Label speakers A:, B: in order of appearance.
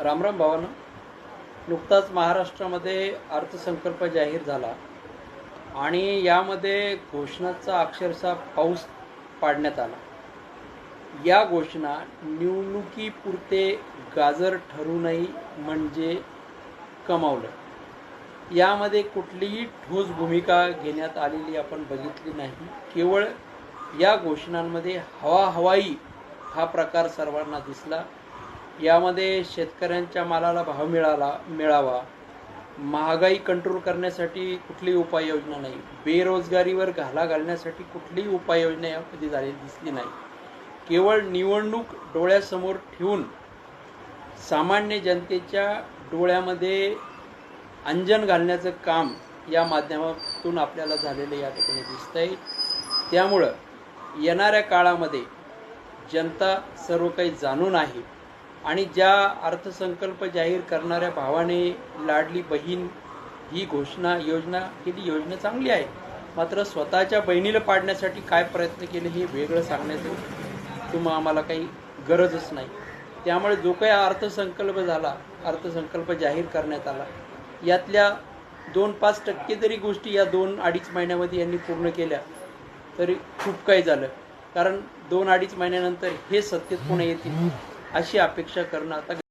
A: रामराम भावानं नुकताच महाराष्ट्रामध्ये अर्थसंकल्प जाहीर झाला आणि यामध्ये घोषणाचा अक्षरशः पाऊस पाडण्यात आला. या घोषणा निवडणुकीपुरते गाजर ठरू नाही म्हणजे कमावलं. यामध्ये कुठलीही ठोस भूमिका घेण्यात आलेली आपण बघितली नाही. केवळ या घोषणांमध्ये हवा हवाई हा प्रकार सर्वांना दिसला. यामध्ये शेतकऱ्यांच्या मालाला भाव मिळाला मिळावा. महागाई कंट्रोल करण्यासाठी कुठलीही उपाययोजना नाही. बेरोजगारीवर घाला घालण्यासाठी कुठलीही उपाययोजना यामध्ये झालेली दिसली नाही. केवळ निवडणूक डोळ्यासमोर ठेवून सामान्य जनतेच्या डोळ्यामध्ये अंजन घालण्याचं काम या माध्यमातून आपल्याला झालेलं या ठिकाणी दिसतंय. त्यामुळं येणाऱ्या काळामध्ये जनता सर्व काही जाणून आहे. आणि ज्या अर्थसंकल्प जाहीर करणाऱ्या भावाने लाडली बहीण ही घोषणा योजना केली योजना चांगली आहे. मात्र स्वतःच्या बहिणीला पाडण्यासाठी काय प्रयत्न केले हे वेगळं सांगण्याचं तुम्हा आम्हाला काही गरजच नाही. त्यामुळे जो काही अर्थसंकल्प झाला अर्थसंकल्प जाहीर करण्यात आला यातल्या दोन पाच टक्के जरी गोष्टी या दोन अडीच महिन्यामध्ये यांनी पूर्ण केल्या तरी खूप काही झालं. कारण दोन अडीच महिन्यानंतर हे सत्तेत पुणे येतील. अशी अपेक्षा करणं आता